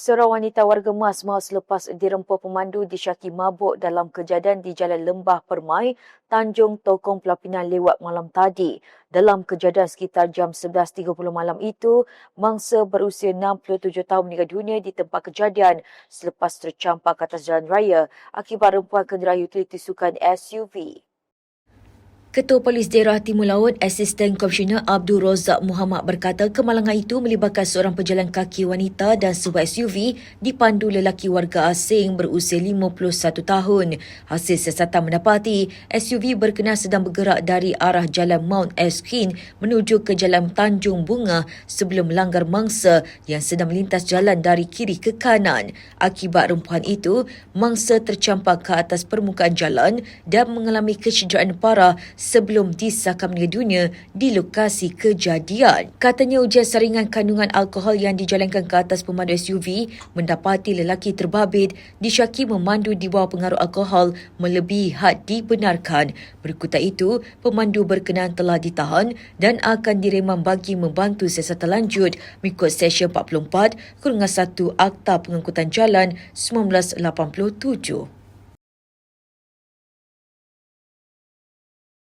Seorang wanita warga Mas mahu selepas dirempuh pemandu disyaki mabuk dalam kejadian di Jalan Lembah Permai, Tanjung Tokong Pelapinan lewat malam tadi. Dalam kejadian sekitar jam 11.30 malam itu, mangsa berusia 67 tahun meninggal dunia di tempat kejadian selepas tercampak ke atas jalan raya akibat rempuan kenderaan utiliti sukan SUV. Ketua Polis Daerah Timur Laut, Asisten Komisioner Abdul Rozak Muhammad berkata kemalangan itu melibatkan seorang pejalan kaki wanita dan sebuah SUV dipandu lelaki warga asing berusia 51 tahun. Hasil siasatan mendapati SUV berkenaan sedang bergerak dari arah Jalan Mount Erskine menuju ke Jalan Tanjung Bunga sebelum melanggar mangsa yang sedang melintas jalan dari kiri ke kanan. Akibat rempuhan itu, mangsa tercampak ke atas permukaan jalan dan mengalami kecederaan parah sebelum disahkan meninggal dunia di lokasi kejadian. Katanya ujian saringan kandungan alkohol yang dijalankan ke atas pemandu SUV mendapati lelaki terbabit disyaki memandu di bawah pengaruh alkohol melebihi had dibenarkan. Berikutan itu, pemandu berkenaan telah ditahan dan akan diremang bagi membantu siasatan lanjut mengikut Seksyen 44 Kurungan 1 Akta Pengangkutan Jalan 1987.